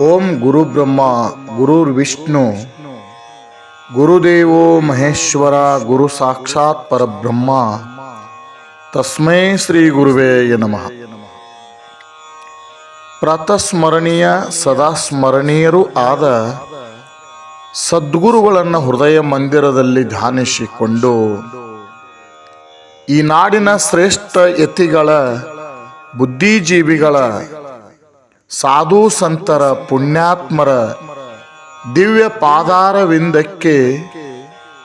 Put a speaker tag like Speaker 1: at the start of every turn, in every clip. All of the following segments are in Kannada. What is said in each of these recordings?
Speaker 1: ಓಂ ಗುರು ಬ್ರಹ್ಮ ಗುರುರ್ ವಿಷ್ಣು, ಗುರುದೇವೋ ಮಹೇಶ್ವರ, ಗುರು ಸಾಕ್ಷಾತ್ ಪರಬ್ರಹ್ಮ, ತಸ್ಮೈ ಶ್ರೀ ಗುರುವೇ ನಮಃ. ಪ್ರತಸ್ಮರಣೀಯ ಸದಾ ಸ್ಮರಣೀಯರೂ ಆದ ಸದ್ಗುರುಗಳನ್ನು ಹೃದಯ ಮಂದಿರದಲ್ಲಿ ಧ್ಯಾನಿಸಿಕೊಂಡು ಈ ನಾಡಿನ ಶ್ರೇಷ್ಠ ಯತಿಗಳ, ಬುದ್ಧಿಜೀವಿಗಳ ಸಾಧು ಸಂತರ ಪುಣ್ಯಾತ್ಮರ ದಿವ್ಯ ಪಾದಾರವಿಂದಕ್ಕೆ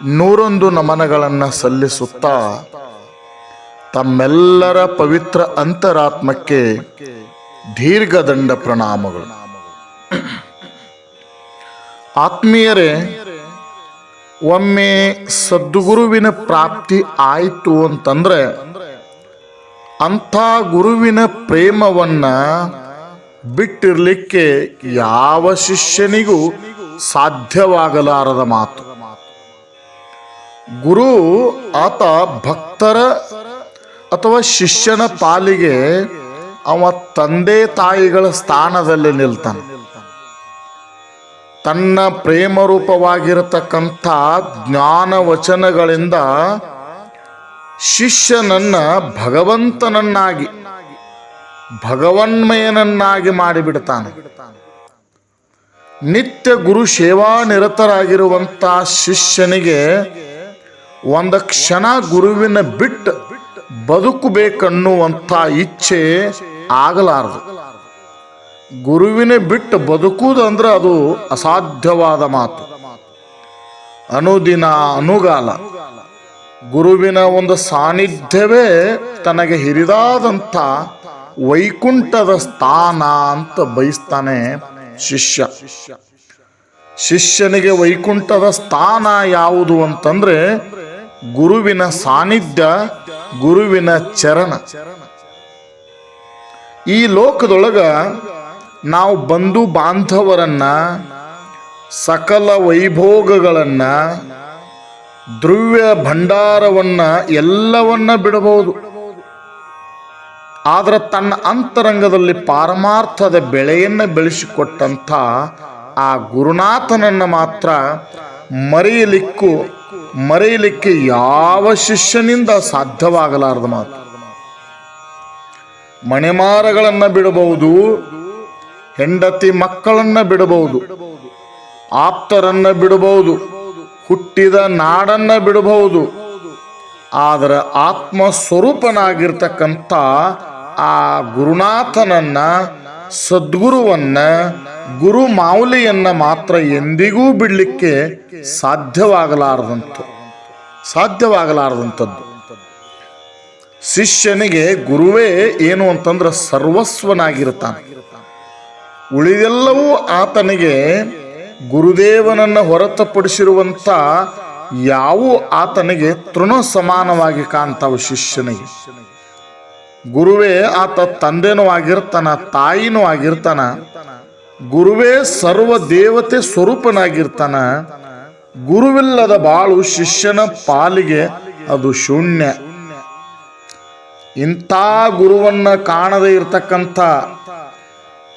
Speaker 1: ನೂರೊಂದು ನಮನಗಳನ್ನು ಸಲ್ಲಿಸುತ್ತಾ ತಮ್ಮೆಲ್ಲರ ಪವಿತ್ರ ಅಂತರಾತ್ಮಕ್ಕೆ ದೀರ್ಘದಂಡ ಪ್ರಣಾಮಗಳು. ಆತ್ಮೀಯರೇ, ಒಮ್ಮೆ ಸದ್ಗುರುವಿನ ಪ್ರಾಪ್ತಿ ಆಯಿತು ಅಂತಂದ್ರೆ ಅಂಥ ಗುರುವಿನ ಪ್ರೇಮವನ್ನ ಬಿಟ್ಟಿರ್ಲಿಕ್ಕೆ ಯಾವ ಶಿಷ್ಯನಿಗೂ ಸಾಧ್ಯವಾಗಲಾರದ ಮಾತು. ಗುರು ಆತ ಭಕ್ತರ ಅಥವಾ ಶಿಷ್ಯನ ಪಾಲಿಗೆ ಅವ ತಂದೆ ತಾಯಿಗಳ ಸ್ಥಾನದಲ್ಲಿ ನಿಲ್ತಾನೆ. ತನ್ನ ಪ್ರೇಮ ರೂಪವಾಗಿರತಕ್ಕಂಥ ಜ್ಞಾನ ವಚನಗಳಿಂದ ಶಿಷ್ಯನನ್ನ ಭಗವಂತನನ್ನಾಗಿ ಭಗವನ್ಮಯನನ್ನಾಗಿ ಮಾಡಿಬಿಡ್ತಾನೆ. ನಿತ್ಯ ಗುರು ಸೇವಾ ನಿರತರಾಗಿರುವಂಥ ಶಿಷ್ಯನಿಗೆ ಒಂದು ಕ್ಷಣ ಗುರುವಿನ ಬಿಟ್ಟು ಬದುಕಬೇಕನ್ನುವಂಥ ಇಚ್ಛೆ ಆಗಲಾರದು. ಗುರುವಿನ ಬಿಟ್ಟು ಬದುಕುವುದು ಅಂದ್ರೆ ಅದು ಅಸಾಧ್ಯವಾದ ಮಾತು. ಅನುದಿನ ಅನುಗಾಲ. ಗುರುವಿನ ಒಂದು ಸಾನ್ನಿಧ್ಯವೇ ತನಗೆ ಹಿರಿದಾದಂಥ ವೈಕುಂಠದ ಸ್ಥಾನ ಅಂತ ಬಯಸ್ತಾನೆ ಶಿಷ್ಯ. ಶಿಷ್ಯನಿಗೆ ವೈಕುಂಠದ ಸ್ಥಾನ ಯಾವುದು ಅಂತಂದ್ರೆ ಗುರುವಿನ ಸಾನ್ನಿಧ್ಯ, ಗುರುವಿನ ಚರಣ. ಈ ಲೋಕದೊಳಗ ನಾವು ಬಂಧು ಬಾಂಧವರನ್ನ, ಸಕಲ ವೈಭೋಗಗಳನ್ನ, ದ್ರವ್ಯ ಭಂಡಾರವನ್ನ ಎಲ್ಲವನ್ನ ಬಿಡಬಹುದು. ಆದ್ರೆ ತನ್ನ ಅಂತರಂಗದಲ್ಲಿ ಪಾರಮಾರ್ಥದ ಬೆಳೆಯನ್ನು ಬೆಳೆಸಿಕೊಟ್ಟಂಥ ಆ ಗುರುನಾಥನನ್ನು ಮಾತ್ರ ಮರೆಯಲಿಕ್ಕೂ, ಮರೆಯಲಿಕ್ಕೆ ಯಾವ ಶಿಷ್ಯನಿಂದ ಸಾಧ್ಯವಾಗಲಾರದ ಮಾತು. ಮಣೆಮಾರಗಳನ್ನು ಬಿಡಬಹುದು, ಹೆಂಡತಿ ಮಕ್ಕಳನ್ನು ಬಿಡಬಹುದು, ಆಪ್ತರನ್ನು ಬಿಡಬಹುದು, ಹುಟ್ಟಿದ ನಾಡನ್ನು ಬಿಡಬಹುದು ಆದರೆ ಆತ್ಮ ಸ್ವರೂಪನಾಗಿರ್ತಕ್ಕಂಥ ಆ ಗುರುನಾಥನನ್ನ, ಸದ್ಗುರುವನ್ನ ಗುರು ಮಾವುಲಿಯನ್ನ ಮಾತ್ರ ಎಂದಿಗೂ ಬಿಡಲಿಕ್ಕೆ ಸಾಧ್ಯವಾಗಲಾರದಂಥ ಸಾಧ್ಯವಾಗಲಾರದಂಥದ್ದು. ಶಿಷ್ಯನಿಗೆ ಗುರುವೇ ಏನು ಅಂತಂದ್ರೆ ಸರ್ವಸ್ವನಾಗಿರ್ತಾನೆ. ಉಳಿದೆಲ್ಲವೂ ಆತನಿಗೆ ಗುರುದೇವನನ್ನ ಹೊರತುಪಡಿಸಿರುವಂಥ ಯಾವ ಆತನಿಗೆ ತೃಣ ಸಮಾನವಾಗಿ ಕಾಣ್ತಾವ ಶಿಷ್ಯನಿಗೆ? ಗುರುವೇ, ಆತ ತಂದೆನೂ ಆಗಿರ್ತಾನ, ತಾಯಿನೂ ಆಗಿರ್ತಾನ, ಗುರುವೇ ಸರ್ವ ದೇವತೆ ಸ್ವರೂಪನಾಗಿರ್ತಾನ, ಗುರುವಿಲ್ಲದ ಬಾಳು ಶಿಷ್ಯನ ಪಾಲಿಗೆ ಅದು ಶೂನ್ಯ. ಇಂಥ ಗುರುವನ್ನ ಕಾಣದೇ ಇರತಕ್ಕಂಥ,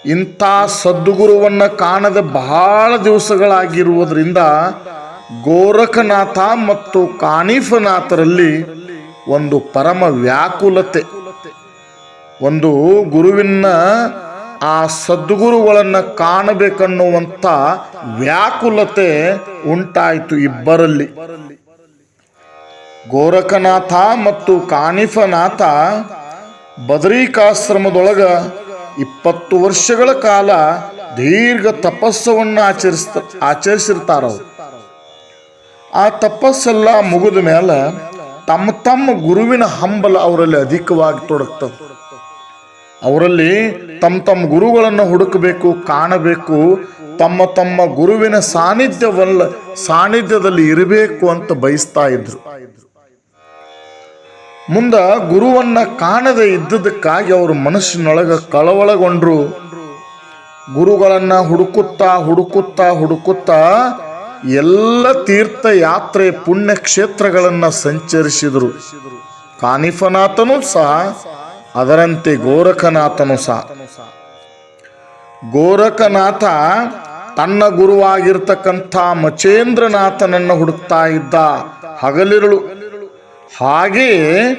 Speaker 1: ಇಂಥ ಸದ್ಗುರುವನ್ನ ಕಾಣದೆ ಬಹಳ ದಿವಸಗಳಾಗಿರುವುದರಿಂದ ಗೋರಖನಾಥ ಮತ್ತು ಕಾನೀಫನಾಥರಲ್ಲಿ ಒಂದು ಪರಮ ವ್ಯಾಕುಲತೆ. ಒಂದು ಗುರುವಿನ ಆ ಸದ್ಗುರುಗಳನ್ನು ಕಾಣಬೇಕನ್ನುವಂಥ ವ್ಯಾಕುಲತೆ ಉಂಟಾಯಿತು ಇಬ್ಬರಲ್ಲಿ. ಗೋರಖನಾಥ ಮತ್ತು ಕಾನಿಫನಾಥ ಬದರಿಕಾಶ್ರಮದೊಳಗ ಇಪ್ಪತ್ತು ವರ್ಷಗಳ ಕಾಲ ದೀರ್ಘ ತಪಸ್ಸವನ್ನು ಆಚರಿಸ್ತ, ಆಚರಿಸಿರ್ತಾರವ್ರು. ಆ ತಪಸ್ಸೆಲ್ಲ ಮುಗಿದ ಮೇಲೆ ತಮ್ಮ ತಮ್ಮ ಗುರುವಿನ ಹಂಬಲ ಅವರಲ್ಲಿ ಅಧಿಕವಾಗಿ ತೊಡಗ್ತದೆ. ಅವರಲ್ಲಿ ತಮ್ಮ ತಮ್ಮ ಗುರುಗಳನ್ನು ಹುಡುಕಬೇಕು, ಕಾಣಬೇಕು, ತಮ್ಮ ತಮ್ಮ ಗುರುವಿನ ಸಾನ್ನಿಧ್ಯವಲ್ಲ, ಸಾನ್ನಿಧ್ಯದಲ್ಲಿ ಇರಬೇಕು ಅಂತ ಬಯಸ್ತಾ ಇದ್ರು. ಮುಂದ ಗುರುವನ್ನ ಕಾಣದೆ ಇದ್ದದಕ್ಕಾಗಿ ಅವರು ಮನಸ್ಸಿನೊಳಗ ಕಳವಳಗೊಂಡ್ರು. ಗುರುಗಳನ್ನ ಹುಡುಕುತ್ತಾ ಹುಡುಕುತ್ತಾ ಹುಡುಕುತ್ತಾ ಎಲ್ಲ ತೀರ್ಥಯಾತ್ರೆ ಪುಣ್ಯಕ್ಷೇತ್ರಗಳನ್ನು ಪುಣ್ಯ ಕ್ಷೇತ್ರಗಳನ್ನು ಸಂಚರಿಸಿದರು. ಕಾನಿಫನಾಥನೂ ಸಹ, ಅದರಂತೆ ಗೋರಖನಾಥನು ಸಹ. ಗೋರಖನಾಥ ತನ್ನ ಗುರುವಾಗಿರ್ತಕ್ಕಂಥ ಮಚೇಂದ್ರನಾಥನನ್ನು ಹುಡುಕ್ತಾ ಇದ್ದ ಹಗಲಿರುಳು. ಹಾಗೆಯೇ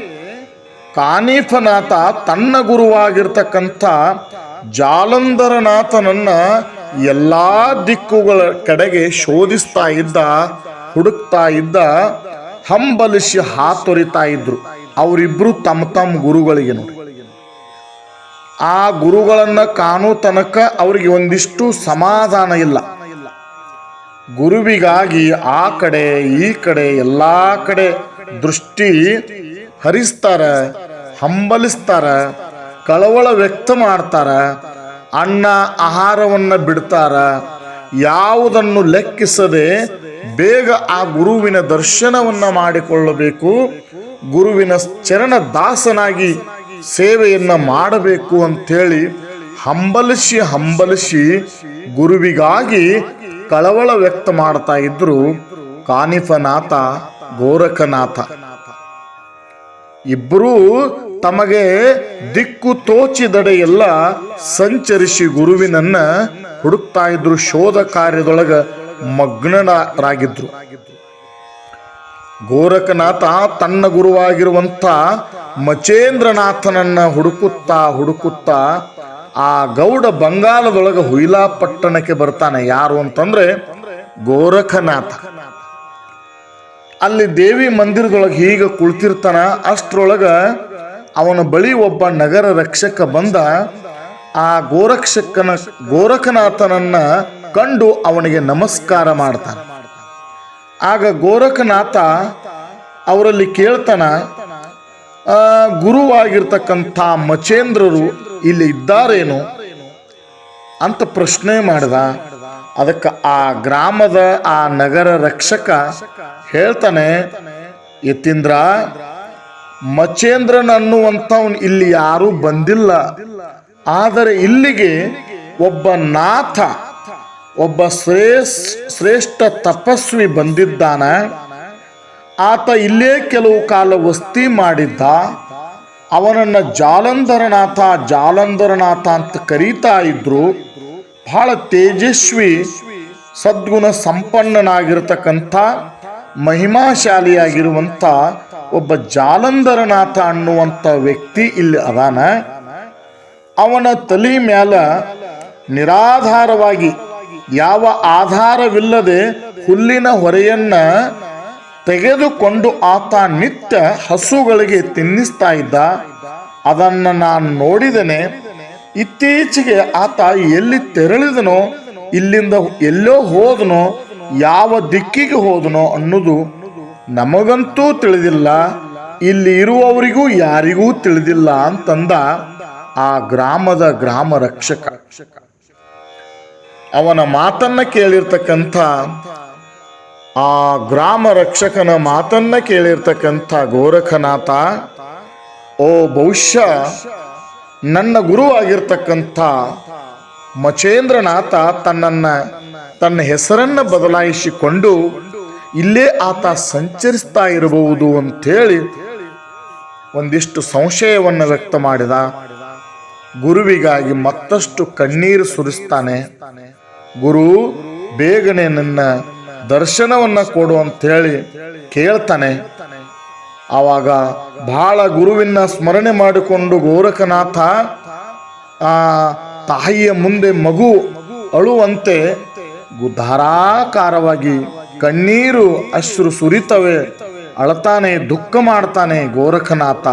Speaker 1: ಕಾನಿಫನಾಥ ತನ್ನ ಗುರುವಾಗಿರ್ತಕ್ಕಂಥ ಜಾಲಂಧರನಾಥನನ್ನ ಎಲ್ಲಾ ದಿಕ್ಕುಗಳ ಕಡೆಗೆ ಶೋಧಿಸ್ತಾ ಇದ್ದ, ಹುಡುಕ್ತಾ ಇದ್ದ, ಹಂಬಲಿಸಿ ಹಾತೊರಿತಾ ಇದ್ರು. ಅವರಿಬ್ರು ತಮ್ಮ ತಮ್ಮ ಗುರುಗಳಿಗೆ ನೋಡಿ. ಆ ಗುರುಗಳನ್ನ ಕಾಣೋ ತನಕ ಅವರಿಗೆ ಒಂದಿಷ್ಟು ಸಮಾಧಾನ ಇಲ್ಲ. ಗುರುವಿಗಾಗಿ ಆ ಕಡೆ, ಈ ಕಡೆ, ಎಲ್ಲಾ ಕಡೆ ದೃಷ್ಟಿ ಹರಿಸ್ತಾರ, ಹಂಬಲಿಸ್ತಾರ, ಕಳವಳ ವ್ಯಕ್ತ ಮಾಡ್ತಾರ ಅನ್ನ ಆಹಾರವನ್ನು ಬಿಡ್ತಾರ, ಯಾವುದನ್ನು ಲೆಕ್ಕಿಸದೆ ಬೇಗ ಆ ಗುರುವಿನ ದರ್ಶನವನ್ನು ಮಾಡಿಕೊಳ್ಳಬೇಕು, ಗುರುವಿನ ಚರಣ ದಾಸನಾಗಿ ಸೇವೆಯನ್ನು ಮಾಡಬೇಕು ಅಂಥೇಳಿ ಹಂಬಲಿಸಿ ಹಂಬಲಿಸಿ ಗುರುವಿಗಾಗಿ ಕಳವಳ ವ್ಯಕ್ತ ಮಾಡ್ತಾ ಇದ್ರು ಕಾನಿಫನಾಥ ಗೋರಖನಾಥ. ಇಬ್ಬರೂ ತಮಗೆ ದಿಕ್ಕು ತೋಚಿದಡೆ ಎಲ್ಲ ಸಂಚರಿಸಿ ಗುರುವಿನನ್ನ ಹುಡುಕ್ತಾ ಇದ್ರು. ಶೋಧ ಕಾರ್ಯದೊಳಗ ಮಗ್ನರಾಗಿದ್ರು. ಗೋರಖನಾಥ ತನ್ನ ಗುರುವಾಗಿರುವಂತ ಮಚೇಂದ್ರನಾಥನನ್ನ ಹುಡುಕುತ್ತಾ ಹುಡುಕುತ್ತಾ ಆ ಗೌಡ ಬಂಗಾಲದೊಳಗ ಹುಯಿಲಾ ಪಟ್ಟಣಕ್ಕೆ ಬರ್ತಾನೆ. ಯಾರು ಅಂತಂದ್ರೆ ಗೋರಖನಾಥ. ಅಲ್ಲಿ ದೇವಿ ಮಂದಿರದೊಳಗೆ ಹೀಗೆ ಕುಳಿತಿರ್ತಾನ. ಅಷ್ಟ್ರೊಳಗ ಅವನ ಬಳಿ ಒಬ್ಬ ನಗರ ರಕ್ಷಕ ಬಂದ, ಆ ಗೋರಕ್ಷಕನ, ಗೋರಖನಾಥನನ್ನ ಕಂಡು ಅವನಿಗೆ ನಮಸ್ಕಾರ ಮಾಡ್ತಾನೆ. ಆಗ ಗೋರಖನಾಥ ಅವರಲ್ಲಿ ಕೇಳ್ತಾನ ಗುರುವಾಗಿರ್ತಕ್ಕಂಥ ಮಚೇಂದ್ರರು ಇಲ್ಲಿ ಇದ್ದಾರೇನು? ಅಂತ ಪ್ರಶ್ನೆ ಮಾಡಿದ. ಅದಕ್ಕೆ ಆ ಗ್ರಾಮದ, ಆ ನಗರ ರಕ್ಷಕ ಹೇಳ್ತಾನೆ, ಯತೀಂದ್ರ ಮಚೇಂದ್ರನ್ ಅನ್ನುವಂಥವ್ನು ಇಲ್ಲಿ ಯಾರೂ ಬಂದಿಲ್ಲ. ಆದರೆ ಇಲ್ಲಿಗೆ ಒಬ್ಬ ನಾಥ, ಒಬ್ಬ ಶ್ರೇಷ್ ಶ್ರೇಷ್ಠ ತಪಸ್ವಿ ಬಂದಿದ್ದಾನ. ಆತ ಇಲ್ಲೇ ಕೆಲವು ಕಾಲ ವಸ್ತಿ ಮಾಡಿದ್ದ. ಅವನನ್ನ ಜಾಲಂಧರನಾಥ ಜಾಲಂಧರನಾಥ ಅಂತ ಕರೀತಾ ಇದ್ರು. ಬಹಳ ತೇಜಸ್ವಿ, ಸದ್ಗುಣ ಸಂಪನ್ನನಾಗಿರ್ತಕ್ಕಂಥ ಮಹಿಮಾಶಾಲಿಯಾಗಿರುವಂಥ ಒಬ್ಬ ಜಾಲಂಧರನಾಥ ಅನ್ನುವಂಥ ವ್ಯಕ್ತಿ ಇಲ್ಲಿ ಅದಾನ. ಅವನ ತಲೆ ಮ್ಯಾಲ ನಿರಾಧಾರವಾಗಿ ಯಾವ ಆಧಾರವಿಲ್ಲದೆ ಹುಲ್ಲಿನ ಹೊರೆಯನ್ನ ತೆಗೆದುಕೊಂಡು ಆತ ನಿತ್ಯ ಹಸುಗಳಿಗೆ ತಿನ್ನಿಸ್ತಾ ಇದ್ದ. ಅದನ್ನು ನಾನು ನೋಡಿದನೆ. ಇತ್ತೀಚೆಗೆ ಆತ ಎಲ್ಲಿ ತೆರಳಿದನೋ, ಇಲ್ಲಿಂದ ಎಲ್ಲೋ ಹೋದನೋ, ಯಾವ ದಿಕ್ಕಿಗೆ ಹೋದನೋ ಅನ್ನೋದು ನಮಗಂತೂ ತಿಳಿದಿಲ್ಲ, ಇಲ್ಲಿ ಇರುವವರಿಗೂ ಯಾರಿಗೂ ತಿಳಿದಿಲ್ಲ ಅಂತಂದ ಆ ಗ್ರಾಮದ ಗ್ರಾಮ ರಕ್ಷಕ. ಅವನ ಮಾತನ್ನ ಕೇಳಿರ್ತಕ್ಕಂಥ ಆ ಗ್ರಾಮ ರಕ್ಷಕನ ಮಾತನ್ನ ಕೇಳಿರ್ತಕ್ಕಂಥ ಗೋರಖನಾಥ, ಓ ಬಹುಶಃ ನನ್ನ ಗುರುವಾಗಿರ್ತಕ್ಕಂಥ ಮಚೇಂದ್ರನಾಥ ತನ್ನನ್ನ, ತನ್ನ ಹೆಸರನ್ನ ಬದಲಾಯಿಸಿಕೊಂಡು ಇಲ್ಲೇ ಆತ ಸಂಚರಿಸ್ತಾ ಇರಬಹುದು ಅಂಥೇಳಿ ಒಂದಿಷ್ಟು ಸಂಶಯವನ್ನು ವ್ಯಕ್ತ ಮಾಡಿದ. ಗುರುವಿಗಾಗಿ ಮತ್ತಷ್ಟು ಕಣ್ಣೀರು ಸುರಿಸ್ತಾನೆ, ಗುರು, ಬೇಗನೆ ನನ್ನ ದರ್ಶನವನ್ನ ಕೊಡು ಅಂಥೇಳಿ ಕೇಳ್ತಾನೆ. ಆವಾಗ ಬಹಳ ಗುರುವಿನ ಸ್ಮರಣೆ ಮಾಡಿಕೊಂಡು ಗೋರಖನಾಥ, ಆ ತಾಯಿಯ ಮುಂದೆ ಮಗು ಅಳುವಂತೆ ಧಾರಾಕಾರವಾಗಿ ಕಣ್ಣೀರು ಅಶ್ರು ಸುರಿತವೆ, ಅಳತಾನೆ ದುಃಖ ಮಾಡ್ತಾನೆ ಗೋರಖನಾಥ.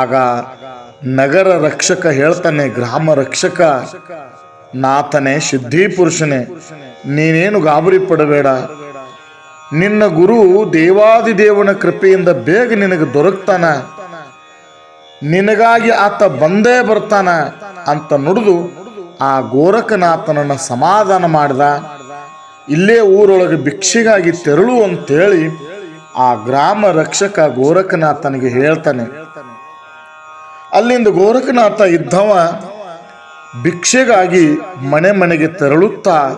Speaker 1: ಆಗ ನಗರ ರಕ್ಷಕ ಹೇಳ್ತಾನೆ, ಗ್ರಾಮ ರಕ್ಷಕ, ನಾಥನೇ ಸಿದ್ಧಿ ಪುರುಷನೇ, ನೀನೇನು ಗಾಬರಿ ಪಡಬೇಡ. ನಿನ್ನ ಗುರು ದೇವಾದಿದೇವನ ಕೃಪೆಯಿಂದ ಬೇಗ ನಿನಗೆ ದೊರಕ್ತಾನ. ನಿನಗಾಗಿ ಆತ ಬಂದೇ ಬರ್ತಾನ ಅಂತ ನುಡಿದು ಆ ಗೋರಖನಾಥನನ್ನು ಸಮಾಧಾನ ಮಾಡಿದ. ಇಲ್ಲೇ ಊರೊಳಗೆ ಭಿಕ್ಷೆಗಾಗಿ ತೆರಳು ಅಂತೇಳಿ ಆ ಗ್ರಾಮ ರಕ್ಷಕ ಗೋರಖನಾಥನಿಗೆ ಹೇಳ್ತಾನೆ. ಅಲ್ಲಿಂದ ಗೋರಖನಾಥ ಇದ್ದವ ಭಿಕ್ಷೆಗಾಗಿ ಮನೆ ಮನೆಗೆ ತೆರಳುತ್ತಾ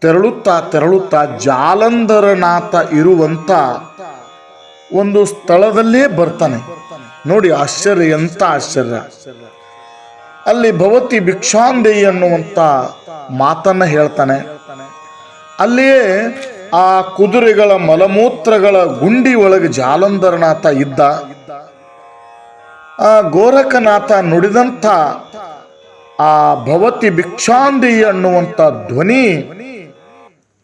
Speaker 1: ತೆರಳುತ್ತಾ ತೆರಳುತ್ತಾ ಜಾಲಂಧರನಾಥ ಇರುವಂತ ಒಂದು ಸ್ಥಳದಲ್ಲೇ ಬರ್ತಾನೆ. ನೋಡಿ ಆಶ್ಚರ್ಯ, ಎಂತ ಆಶ್ಚರ್ಯ. ಅಲ್ಲಿ ಭವತಿ ಭಿಕ್ಷಾಂದೇಯಿ ಅನ್ನುವಂಥ ಮಾತನ್ನ ಹೇಳ್ತಾನೆ. ಅಲ್ಲಿಯೇ ಆ ಕುದುರೆಗಳ ಮಲಮೂತ್ರಗಳ ಗುಂಡಿ ಒಳಗೆ ಜಾಲಂಧರನಾಥ ಇದ್ದ. ಆ ಗೋರಖನಾಥ ನುಡಿದಂಥ ಆ ಭವತಿ ಭಿಕ್ಷಾಂದಿ ಅನ್ನುವಂಥ ಧ್ವನಿ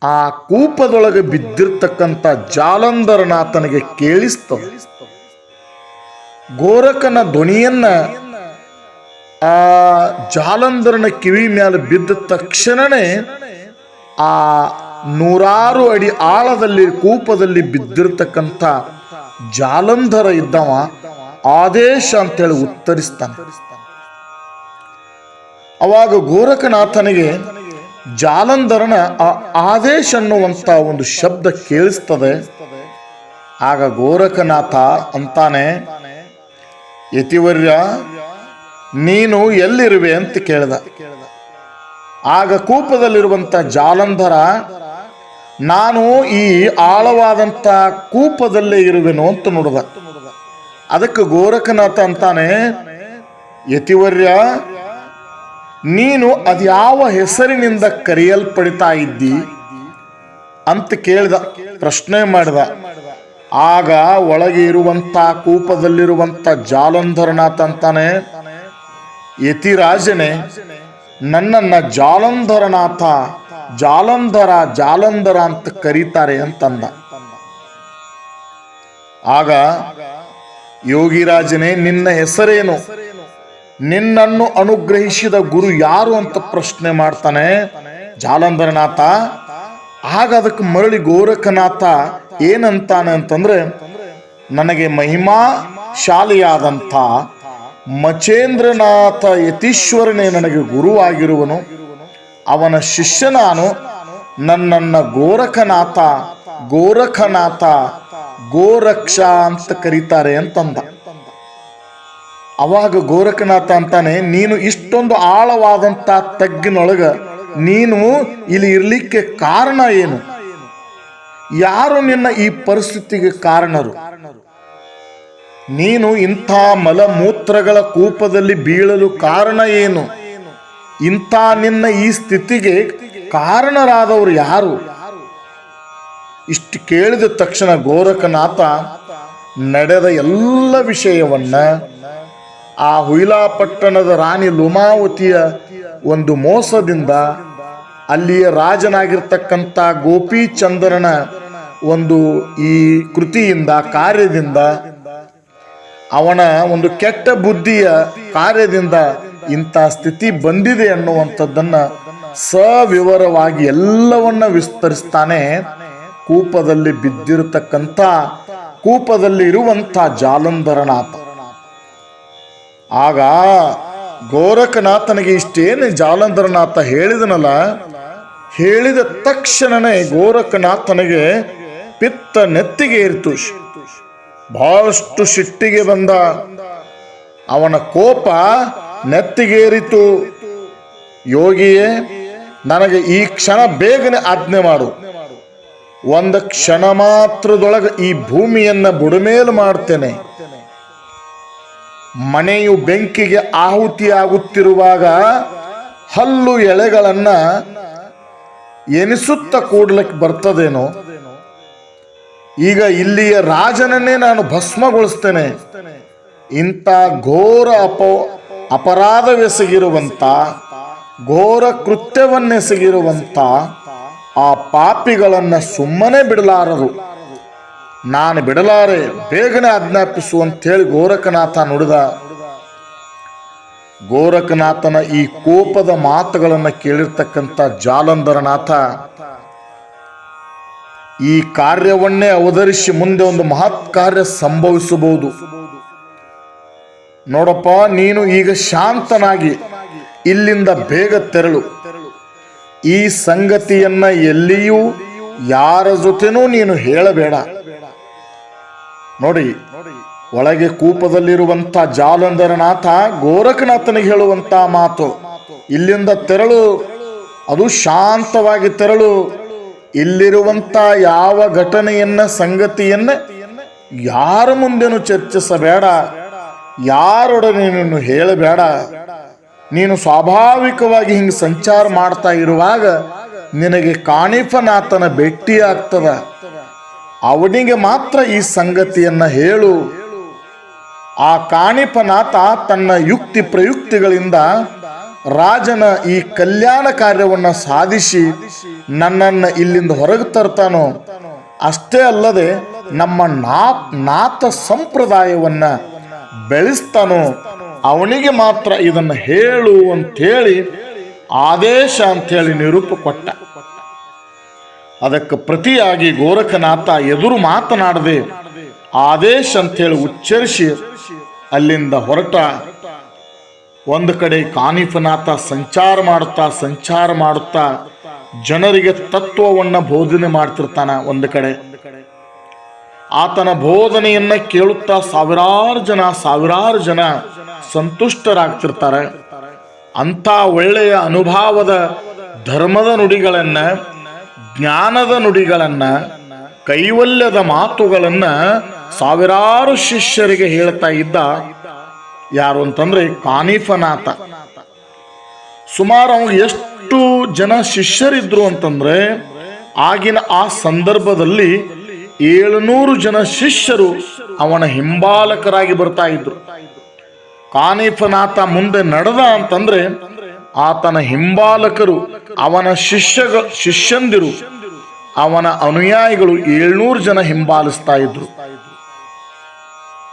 Speaker 1: ಆ ಕೂಪದೊಳಗೆ ಬಿದ್ದಿರ್ತಕ್ಕಂಥ ಜಾಲಂಧರನಾಥನಿಗೆ ಕೇಳಿಸ್ತ. ಗೋರಖನ ಧ್ವನಿಯನ್ನ ಆ ಜಾಲಂಧರನ ಕಿವಿ ಮೇಲೆ ಬಿದ್ದ ತಕ್ಷಣನೇ ಆ ನೂರಾರು ಅಡಿ ಆಳದಲ್ಲಿ ಕೂಪದಲ್ಲಿ ಬಿದ್ದಿರ್ತಕ್ಕಂಥ ಜಾಲಂಧರ ಇದ್ದವ ಆದೇಶ ಅಂತೇಳಿ ಉತ್ತರಿಸ್ತಾನೆ. ಅವಾಗ ಗೋರಖನಾಥನಿಗೆ ಜಾಲಂಧರನ ಆ ಆದೇಶ ಅನ್ನುವಂಥ ಒಂದು ಶಬ್ದ ಕೇಳಿಸ್ತದೆ. ಆಗ ಗೋರಖನಾಥ ಅಂತಾನೆ, ಯತಿವರ್ಯ, ನೀನು ಎಲ್ಲಿರುವೆ ಅಂತ ಕೇಳಿದ. ಆಗ ಕೂಪದಲ್ಲಿರುವಂತ ಜಾಲಂಧರ ನಾನು ಈ ಆಳವಾದಂಥ ಕೂಪದಲ್ಲೇ ಇರುವೆನು ಅಂತ ನೋಡ್ದ. ಅದಕ್ಕೆ ಗೋರಖನಾಥ ಅಂತಾನೆ, ಯತಿವರ್ಯ, ನೀನು ಅದ್ಯಾವ ಹೆಸರಿನಿಂದ ಕರೆಯಲ್ಪಡಿತಾ ಇದ್ದಿ? ಅಂತ ಕೇಳಿದ, ಪ್ರಶ್ನೆ ಮಾಡಿದ. ಆಗ ಒಳಗೆ ಇರುವಂತ ಕೂಪದಲ್ಲಿರುವಂತ ಜಾಲಂಧರನಾಥ ಅಂತಾನೆ, ಯತಿರಾಜನೇ, ನನ್ನನ್ನ ಜಾಲಂಧರನಾಥ ಜಾಲಂಧರ ಜಾಲಂಧರ ಅಂತ ಕರೀತಾರೆ ಅಂತಂದ. ಆಗ ಯೋಗಿರಾಜನೇ, ನಿನ್ನ ಹೆಸರೇನು? ನಿನ್ನನ್ನು ಅನುಗ್ರಹಿಸಿದ ಗುರು ಯಾರು ಅಂತ ಪ್ರಶ್ನೆ ಮಾಡ್ತಾನೆ, ಜಾಲಂಧರನಾಥ. ಆಗ ಅದಕ್ಕೆ ಮರಳಿ ಗೋರಖನಾಥ ಏನಂತಾನೆ ಅಂತಂದ್ರೆ, ನನಗೆ ಮಹಿಮಾ ಶಾಲೆಯಾದಂಥ ಮಚೇಂದ್ರನಾಥ ಯತೀಶ್ವರನೇ ನನಗೆ ಗುರುವಾಗಿರುವನು. ಅವನ ಶಿಷ್ಯ ನಾನು ನನ್ನನ್ನ ಗೋರಖನಾಥ ಗೋರಖನಾಥ, ಗೋರಕ್ಷ ಅಂತ ಕರೀತಾರೆ ಅಂತಂದ. ಅವಾಗ ಗೋರಖನಾಥ ಅಂತಾನೆ, ನೀನು ಇಷ್ಟೊಂದು ಆಳವಾದಂತ ತಗ್ಗಿನೊಳಗ ನೀನು ಇಲ್ಲಿ ಇರ್ಲಿಕ್ಕೆ ಕಾರಣ ಏನು? ಯಾರು ನಿನ್ನ ಈ ಪರಿಸ್ಥಿತಿಗೆ ಕಾರಣರು? ನೀನು ಇಂಥ ಮಲಮೂತ್ರಗಳ ಕೂಪದಲ್ಲಿ ಬೀಳಲು ಕಾರಣ ಏನು? ಇಂಥ ನಿನ್ನ ಈ ಸ್ಥಿತಿಗೆ ಕಾರಣರಾದವರು ಯಾರು? ಇಷ್ಟು ಕೇಳಿದ ತಕ್ಷಣ ಗೋರಖನಾಥ ನಡೆದ ಎಲ್ಲ ವಿಷಯವನ್ನ ಆ ಹುಯಿಲಾಪಟ್ಟಣದ ರಾಣಿ ಲುಮಾವತಿಯ ಒಂದು ಮೋಸದಿಂದ ಅಲ್ಲಿಯ ರಾಜನಾಗಿರ್ತಕ್ಕಂಥ ಗೋಪಿಚಂದ್ರನ ಒಂದು ಈ ಕೃತಿಯಿಂದ, ಕಾರ್ಯದಿಂದ, ಅವನ ಒಂದು ಕೆಟ್ಟ ಬುದ್ಧಿಯ ಕಾರ್ಯದಿಂದ ಇಂಥ ಸ್ಥಿತಿ ಬಂದಿದೆ ಅನ್ನುವಂಥದ್ದನ್ನ ಸವಿವರವಾಗಿ ಎಲ್ಲವನ್ನ ವಿಸ್ತರಿಸ್ತಾನೆ. ಕೂಪದಲ್ಲಿ ಬಿದ್ದಿರತಕ್ಕಂಥ, ಕೂಪದಲ್ಲಿ ಇರುವಂಥ ಜಾಲಂಧರನಾಥ. ಆಗ ಗೋರಖನಾಥನಿಗೆ ಇಷ್ಟೇನು ಜಾಲಂಧರನಾಥ ಹೇಳಿದನಲ್ಲ? ಹೇಳಿದ ತಕ್ಷಣನೇ ಗೋರಖನಾಥನಿಗೆ ಪಿತ್ತ ನೆತ್ತಿಗೆ ಇರ್ತು ಬಹಳಷ್ಟು ಸಿಟ್ಟಿಗೆ ಬಂದ ಅವನ ಕೋಪ ನೆತ್ತಿಗೇರಿತು. ಯೋಗಿಯೇ, ನನಗೆ ಈ ಕ್ಷಣ ಬೇಗನೆ ಆಜ್ಞೆ ಮಾಡು. ಒಂದು ಕ್ಷಣ ಮಾತ್ರದೊಳಗೆ ಈ ಭೂಮಿಯನ್ನು ಬುಡಮೇಲು ಮಾಡ್ತೇನೆ. ಮನೆಯು ಬೆಂಕಿಗೆ ಆಹುತಿಯಾಗುತ್ತಿರುವಾಗ ಹಲ್ಲು ಎಳೆಗಳನ್ನ ಎನಿಸುತ್ತ ಕೂಡ್ಲಿಕ್ಕೆ ಬರ್ತದೇನೋ? ಈಗ ಇಲ್ಲಿಯ ರಾಜನನ್ನೇ ನಾನು ಭಸ್ಮಗೊಳಿಸ್ತೇನೆ. ಇಂಥ ಘೋರ ಅಪ ಅಪರಾಧವೆಸಗಿರುವಂತ ಘೋರ ಕೃತ್ಯವನ್ನೆಸಗಿರುವಂಥ ಆ ಪಾಪಿಗಳನ್ನು ಸುಮ್ಮನೆ ಬಿಡಲಾರರು. ನಾನು ಬಿಡಲಾರೆ, ಬೇಗನೆ ಆಜ್ಞಾಪಿಸು ಅಂತೇಳಿ ಗೋರಖನಾಥ ನುಡಿದ. ಗೋರಖನಾಥನ ಈ ಕೋಪದ ಮಾತುಗಳನ್ನು ಕೇಳಿರ್ತಕ್ಕಂಥ ಜಾಲಂಧರನಾಥ, ಈ ಕಾರ್ಯವನ್ನೇ ಅವಧರಿಸಿ ಮುಂದೆ ಒಂದು ಮಹತ್ ಕಾರ್ಯ ಸಂಭವಿಸಬಹುದು. ನೋಡಪ್ಪ, ನೀನು ಈಗ ಶಾಂತನಾಗಿ, ಇಲ್ಲಿಂದ ಬೇಗ ತೆರಳು. ಈ ಸಂಗತಿಯನ್ನ ಎಲ್ಲಿಯೂ ಯಾರ ಜೊತೆನೂ ನೀನು ಹೇಳಬೇಡ. ನೋಡಿ, ಒಳಗೆ ಕೂಪದಲ್ಲಿರುವಂತ ಜಾಲಂಧರನಾಥ ಗೋರಖನಾಥನಿಗೆ ಹೇಳುವಂತ ಮಾತು, ಇಲ್ಲಿಂದ ತೆರಳು, ಅದು ಶಾಂತವಾಗಿ ತೆರಳು. ಇಲ್ಲಿರುವಂತ ಯಾವ ಘಟನೆಯನ್ನ, ಸಂಗತಿಯನ್ನ ಯಾರ ಮುಂದೆನೂ ಚರ್ಚಿಸಬೇಡ. ಯಾರೊಡನೆ ನೀನು ಹೇಳಬೇಡ. ನೀನು ಸ್ವಾಭಾವಿಕವಾಗಿ ಹಿಂಗೆ ಸಂಚಾರ ಮಾಡ್ತಾ ಇರುವಾಗ ನಿನಗೆ ಕಾಣಿಫನಾಥನ ಭೇಟಿ ಆಗ್ತದ. ಅವನಿಗೆ ಮಾತ್ರ ಈ ಸಂಗತಿಯನ್ನ ಹೇಳು. ಆ ಕಾಣಿಪನಾಥ ತನ್ನ ಯುಕ್ತಿ ಪ್ರಯುಕ್ತಿಗಳಿಂದ ರಾಜನ ಈ ಕಲ್ಯಾಣ ಕಾರ್ಯವನ್ನು ಸಾಧಿಸಿ ನನ್ನನ್ನು ಇಲ್ಲಿಂದ ಹೊರಗೆ ತರ್ತಾನೋ? ಅಷ್ಟೇ ಅಲ್ಲದೆ ನಮ್ಮ ನಾಥ ಸಂಪ್ರದಾಯವನ್ನ ಬೆಳೆಸ್ತಾನೋ ಅವನಿಗೆ ಮಾತ್ರ ಇದನ್ನು ಹೇಳು ಅಂಥೇಳಿ ಆದೇಶ ಅಂಥೇಳಿ ನಿರೂಪ ಕೊಟ್ಟ. ಅದಕ್ಕೆ ಪ್ರತಿಯಾಗಿ ಗೋರಖನಾಥ ಎದುರು ಮಾತನಾಡದೆ ಆದೇಶ ಅಂಥೇಳಿ ಉಚ್ಚರಿಸಿ ಅಲ್ಲಿಂದ ಹೊರಟ. ಒಂದು ಕಡೆ ಕಾನಿಫನಾಥ ಸಂಚಾರ ಮಾಡುತ್ತಾ ಸಂಚಾರ ಮಾಡುತ್ತಾ ಜನರಿಗೆ ತತ್ವವನ್ನು ಬೋಧನೆ ಮಾಡ್ತಿರ್ತಾನೆ ಒಂದು ಕಡೆ. ಆತನ ಬೋಧನೆಯನ್ನ ಕೇಳುತ್ತಾ ಸಾವಿರಾರು ಜನ ಸಾವಿರಾರು ಜನ ಸಂತುಷ್ಟರಾಗ್ತಿರ್ತಾರೆ. ಅಂಥ ಒಳ್ಳೆಯ ಅನುಭವದ ಧರ್ಮದ ನುಡಿಗಳನ್ನ, ಜ್ಞಾನದ ನುಡಿಗಳನ್ನ, ಕೈವಲ್ಯದ ಮಾತುಗಳನ್ನ ಸಾವಿರಾರು ಶಿಷ್ಯರಿಗೆ ಹೇಳ್ತಾ ಇದ್ದ ಯಾರು ಅಂತಂದ್ರೆ ಕಾನಿಫನಾಥ. ಸುಮಾರು ಎಷ್ಟು ಜನ ಶಿಷ್ಯರಿದ್ರು ಅಂತಂದ್ರೆ ಆಗಿನ ಆ ಸಂದರ್ಭದಲ್ಲಿ ಏಳುನೂರು ಜನ ಶಿಷ್ಯರು ಅವನ ಹಿಂಬಾಲಕರಾಗಿ ಬರ್ತಾ ಇದ್ರು. ಕಾನೀಫನಾಥ ಮುಂದೆ ನಡೆದ ಅಂತಂದ್ರೆ ಆತನ ಹಿಂಬಾಲಕರು ಅವನ ಶಿಷ್ಯ ಶಿಷ್ಯಂದಿರು ಅವನ ಅನುಯಾಯಿಗಳು ಏಳ್ನೂರು ಜನ ಹಿಂಬಾಲಿಸ್ತಾ ಇದ್ರು.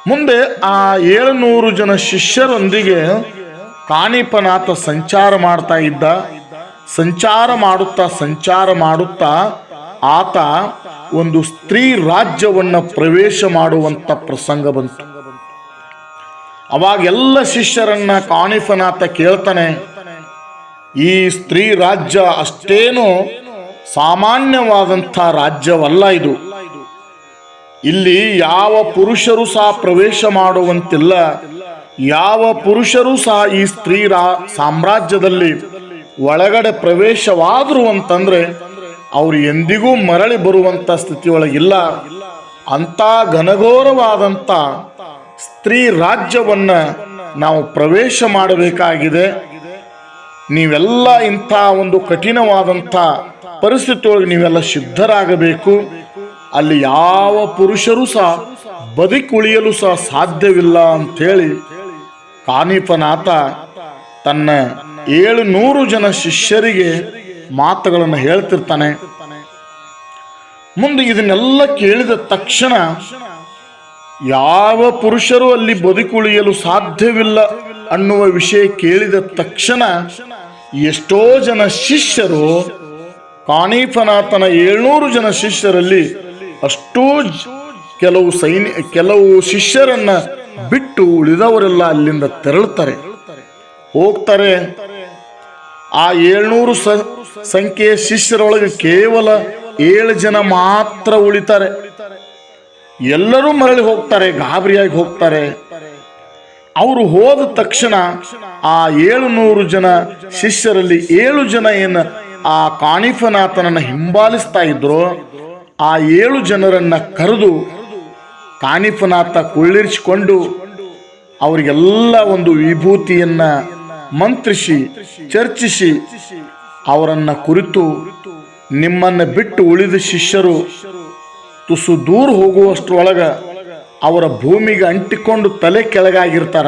Speaker 1: ಮುಂದೆ ಆ ಏಳುನೂರು ಜನ ಶಿಷ್ಯರೊಂದಿಗೆ ಕಾಣಿಪನಾಥ ಸಂಚಾರ ಮಾಡ್ತಾ ಇದ್ದ. ಸಂಚಾರ ಮಾಡುತ್ತಾ ಸಂಚಾರ ಮಾಡುತ್ತಾ ಆತ ಒಂದು ಸ್ತ್ರೀ ರಾಜ್ಯವನ್ನು ಪ್ರವೇಶ ಮಾಡುವಂಥ ಪ್ರಸಂಗ ಬಂತು. ಅವಾಗೆಲ್ಲ ಶಿಷ್ಯರನ್ನ ಕಾಣಿಫನಾಥ ಕೇಳ್ತಾನೆ, ಈ ಸ್ತ್ರೀ ರಾಜ್ಯ ಅಷ್ಟೇನು ಸಾಮಾನ್ಯವಾದಂಥ ರಾಜ್ಯವಲ್ಲ ಇದು. ಇಲ್ಲಿ ಯಾವ ಪುರುಷರು ಸಹ ಪ್ರವೇಶ ಮಾಡುವಂತಿಲ್ಲ, ಯಾವ ಪುರುಷರು ಸಹ ಈ ಸ್ತ್ರೀ ರಾ ಸಾಮ್ರಾಜ್ಯದಲ್ಲಿ ಒಳಗಡೆ ಪ್ರವೇಶವಾದರು ಅಂತಂದ್ರೆ ಅವ್ರು ಎಂದಿಗೂ ಮರಳಿ ಬರುವಂತ ಸ್ಥಿತಿಯೊಳಗಿಲ್ಲ. ಅಂತ ಘನಘೋರವಾದಂಥ ಸ್ತ್ರೀ ರಾಜ್ಯವನ್ನ ನಾವು ಪ್ರವೇಶ ಮಾಡಬೇಕಾಗಿದೆ. ನೀವೆಲ್ಲ ಇಂಥ ಒಂದು ಕಠಿಣವಾದಂಥ ಪರಿಸ್ಥಿತಿಯೊಳಗೆ ನೀವೆಲ್ಲ ಸಿದ್ಧರಾಗಬೇಕು. ಅಲ್ಲಿ ಯಾವ ಪುರುಷರು ಸಹ ಬದುಕುಳಿಯಲು ಸಹ ಸಾಧ್ಯವಿಲ್ಲ ಅಂಥೇಳಿ ಕಾನಿಪನಾಥ ತನ್ನ ಏಳು ನೂರು ಜನ ಶಿಷ್ಯರಿಗೆ ಮಾತುಗಳನ್ನು ಹೇಳ್ತಿರ್ತಾನೆ. ಮುಂದೆ ಇದನ್ನೆಲ್ಲ ಕೇಳಿದ ತಕ್ಷಣ ಯಾವ ಪುರುಷರು ಅಲ್ಲಿ ಬದುಕುಳಿಯಲು ಸಾಧ್ಯವಿಲ್ಲ ಅನ್ನುವ ವಿಷಯ ಕೇಳಿದ ತಕ್ಷಣ ಎಷ್ಟೋ ಜನ ಶಿಷ್ಯರು ಕಾಣಿಫನಾಥನ ಏಳ್ನೂರು ಜನ ಶಿಷ್ಯರಲ್ಲಿ ಅಷ್ಟೋ ಕೆಲವು ಸೈನ್ಯ, ಕೆಲವು ಶಿಷ್ಯರನ್ನ ಬಿಟ್ಟು ಉಳಿದವರೆಲ್ಲ ಅಲ್ಲಿಂದ ತೆರಳುತ್ತಾರೆ. ಹೋಗ್ತಾರೆ. ಆ ಏಳ್ನೂರು ಸಂಖ್ಯೆಯ ಶಿಷ್ಯರೊಳಗೆ ಕೇವಲ ಏಳು ಜನ ಮಾತ್ರ ಉಳಿತಾರೆ. ಎಲ್ಲರೂ ಮರಳಿ ಹೋಗ್ತಾರೆ, ಗಾಬರಿಯಾಗಿ ಹೋಗ್ತಾರೆ. ಅವರು ಹೋದ ತಕ್ಷಣ ಆ ಏಳು ನೂರು ಜನ ಶಿಷ್ಯರಲ್ಲಿ ಏಳು ಜನ ಏನು ಆ ಕಾಣಿಫನಾಥನನ್ನು ಹಿಂಬಾಲಿಸ್ತಾ ಇದ್ರು, ಆ ಏಳು ಜನರನ್ನ ಕರೆದು ಕಾಣಿಫನಾಥ ಕುಳ್ಳಿರಿಸಿಕೊಂಡು ಅವರಿಗೆಲ್ಲ ಒಂದು ವಿಭೂತಿಯನ್ನ ಮಂತ್ರಿಸಿ, ಚರ್ಚಿಸಿ ಅವರನ್ನ ಕುರಿತು, ನಿಮ್ಮನ್ನ ಬಿಟ್ಟು ಉಳಿದ ಶಿಷ್ಯರು ತುಸು ದೂರ ಹೋಗುವಷ್ಟರೊಳಗ ಅವರ ಭೂಮಿಗೆ ಅಂಟಿಕೊಂಡು ತಲೆ ಕೆಳಗಾಗಿರ್ತಾರ.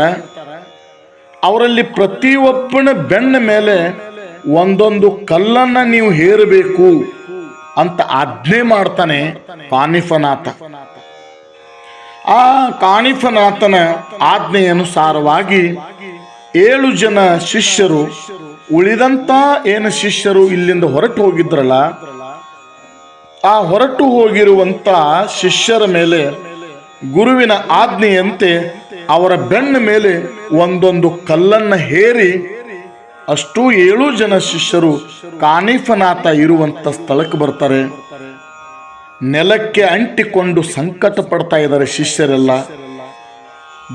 Speaker 1: ಅವರಲ್ಲಿ ಪ್ರತಿಯೊಬ್ಬನ ಬೆನ್ನ ಮೇಲೆ ಒಂದೊಂದು ಕಲ್ಲನ್ನ ನೀವು ಹೇರಬೇಕು ಅಂತ ಆಜ್ಞೆ ಮಾಡ್ತಾನೆ ಕಾನಿಫನಾಥ. ಆ ಕಾಣಿಫನಾಥನ ಆಜ್ಞೆ ಅನುಸಾರವಾಗಿ ಏಳು ಜನ ಶಿಷ್ಯರು ಉಳಿದಂತ ಏನು ಶಿಷ್ಯರು ಇಲ್ಲಿಂದ ಹೊರಟು ಹೋಗಿದ್ರಲ್ಲ, ಆ ಹೊರಟು ಹೋಗಿರುವಂತ ಶಿಷ್ಯರ ಮೇಲೆ ಗುರುವಿನ ಆಜ್ಞೆಯಂತೆ ಅವರ ಬೆನ್ನ ಮೇಲೆ ಒಂದೊಂದು ಕಲ್ಲನ್ನ ಹೇರಿ ಅಷ್ಟೂ ಏಳು ಜನ ಶಿಷ್ಯರು ಕಾನಿಫನಾಥ ಇರುವಂತ ಸ್ಥಳಕ್ಕೆ ಬರ್ತಾರೆ. ನೆಲಕ್ಕೆ ಅಂಟಿಕೊಂಡು ಸಂಕಟ ಪಡ್ತಾ ಇದ್ದಾರೆ ಶಿಷ್ಯರೆಲ್ಲ.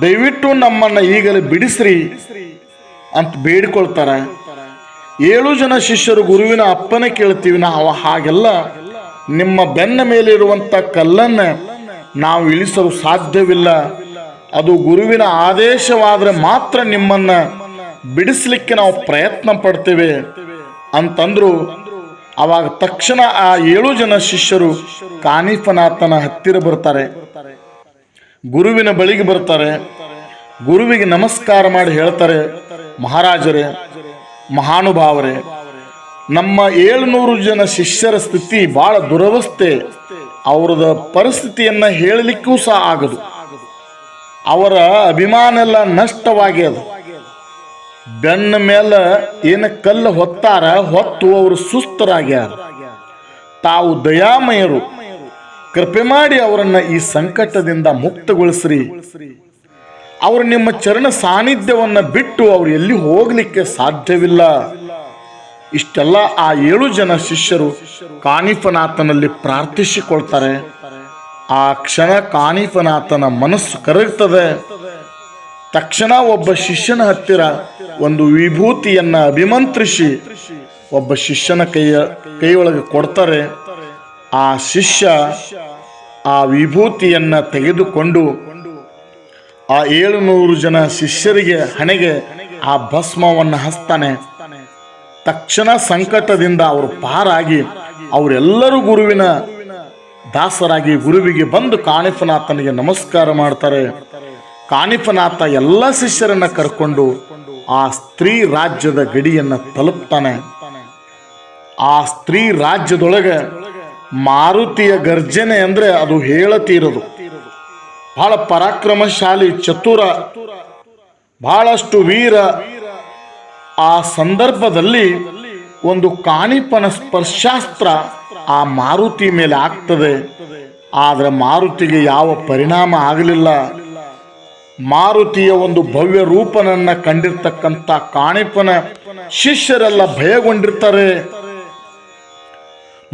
Speaker 1: ದಯವಿಟ್ಟು ನಮ್ಮನ್ನು ಈಗಲೇ ಬಿಡಿಸ್ರಿ ಅಂತ ಬೇಡಿಕೊಳ್ತಾರೆ. ಏಳು ಜನ ಶಿಷ್ಯರು ಗುರುವಿನ ಅಪ್ಪನೇ ಕೇಳ್ತೀವಿ. ನಾವು ಹಾಗೆಲ್ಲ ನಿಮ್ಮ ಬೆನ್ನ ಮೇಲಿರುವಂಥ ಕಲ್ಲನ್ನು ನಾವು ಇಳಿಸಲು ಸಾಧ್ಯವಿಲ್ಲ. ಅದು ಗುರುವಿನ ಆದೇಶವಾದರೆ ಮಾತ್ರ ನಿಮ್ಮನ್ನ ಬಿಡಿಸ್ಲಿಕ್ಕೆ ನಾವು ಪ್ರಯತ್ನ ಪಡ್ತೇವೆ ಅಂತಂದ್ರು ಅವಾಗ ತಕ್ಷಣ ಆ ಏಳು ಜನ ಶಿಷ್ಯರು ಕಾನಿಫನಾಥನ ಹತ್ತಿರ ಬರ್ತಾರೆ. ಗುರುವಿನ ಬಳಿಗೆ ಬರ್ತಾರೆ. ಗುರುವಿಗೆ ನಮಸ್ಕಾರ ಮಾಡಿ ಹೇಳ್ತಾರೆ, ಮಹಾರಾಜರೇ, ಮಹಾನುಭಾವರೇ, ನಮ್ಮ ಏಳುನೂರು ಜನ ಶಿಷ್ಯರ ಸ್ಥಿತಿ ಬಹಳ ದುರವಸ್ಥೆ. ಅವರದ ಪರಿಸ್ಥಿತಿಯನ್ನು ಹೇಳಲಿಕ್ಕೂ ಸಹ ಆಗದು. ಅವರ ಅಭಿಮಾನ ಎಲ್ಲ ನಷ್ಟವಾಗಿ ಅದು ಬೆನ್ನ ಮೇಲೆ ಏನು ಕಲ್ಲು ಹೊತ್ತಾರ, ಹೊತ್ತು ಅವರು ಸುಸ್ತರಾಗ್ಯಾರ ತಾವು ದಯಾಮಯರು. ಕೃಪೆ ಮಾಡಿ ಅವರನ್ನು ಈ ಸಂಕಟದಿಂದ ಮುಕ್ತಗೊಳಿಸ್ರಿ. ಅವರು ನಿಮ್ಮ ಚರಣ ಸಾನ್ನಿಧ್ಯವನ್ನು ಬಿಟ್ಟು ಅವ್ರು ಎಲ್ಲಿ ಹೋಗ್ಲಿಕ್ಕೆ ಸಾಧ್ಯವಿಲ್ಲ. ಇಷ್ಟೆಲ್ಲ ಆ ಏಳು ಜನ ಶಿಷ್ಯರು ಕಾನಿಫನಾಥನಲ್ಲಿ ಪ್ರಾರ್ಥಿಸಿಕೊಳ್ತಾರೆ. ಆ ಕ್ಷಣ ಕಾನಿಫನಾಥನ ಮನಸ್ಸು ಕರಗ್ತದೆ. ತಕ್ಷಣ ಒಬ್ಬ ಶಿಷ್ಯನ ಹತ್ತಿರ ಒಂದು ವಿಭೂತಿಯನ್ನ ಅಭಿಮಂತ್ರಿಸಿ ಒಬ್ಬ ಶಿಷ್ಯನ ಕೈಯ ಕೈಯೊಳಗೆ ಕೊಡ್ತಾರೆ. ಆ ಶಿಷ್ಯ ಆ ವಿಭೂತಿಯನ್ನ ತೆಗೆದುಕೊಂಡು ಆ ಏಳುನೂರು ಜನ ಶಿಷ್ಯರಿಗೆ ಹಣೆಗೆ ಆ ಭಸ್ಮವನ್ನು ಹಸ್ತಾನೆ ತಕ್ಷಣ ಸಂಕಟದಿಂದ ಅವರು ಪಾರಾಗಿ ಅವರೆಲ್ಲರೂ ಗುರುವಿನ ದಾಸರಾಗಿ ಗುರುವಿಗೆ ಬಂದು ಕಾಣಿಫನಾಥನಿಗೆ ನಮಸ್ಕಾರ ಮಾಡ್ತಾರೆ. ಕಾಣಿಫನಾಥ ಎಲ್ಲ ಶಿಷ್ಯರನ್ನ ಕರ್ಕೊಂಡು ಆ ಸ್ತ್ರೀ ರಾಜ್ಯದ ಗಡಿಯನ್ನ ತಲುಪ್ತಾನೆ. ಆ ಸ್ತ್ರೀ ರಾಜ್ಯದೊಳಗೆ ಮಾರುತಿಯ ಗರ್ಜನೆ ಅಂದ್ರೆ ಅದು ಹೇಳತೀರದು. ಬಹಳ ಪರಾಕ್ರಮಶಾಲಿ ಚತುರ, ಬಹಳಷ್ಟು ವೀರ. ಆ ಸಂದರ್ಭದಲ್ಲಿ ಒಂದು ಕಾಣಿಪನ ಸ್ಪರ್ಶಾಸ್ತ್ರ ಆ ಮಾರುತಿ ಮೇಲೆ ಆಗ್ತದೆ. ಆದ್ರೆ ಮಾರುತಿಗೆ ಯಾವ ಪರಿಣಾಮ ಆಗಲಿಲ್ಲ. ಮಾರುತಿಯ ಒಂದು ಭವ್ಯ ರೂಪನನ್ನ ಕಂಡಿರ್ತಕ್ಕಂಥ ಕಾಣಿಪನ ಶಿಷ್ಯರೆಲ್ಲ ಭಯಗೊಂಡಿರ್ತಾರೆ.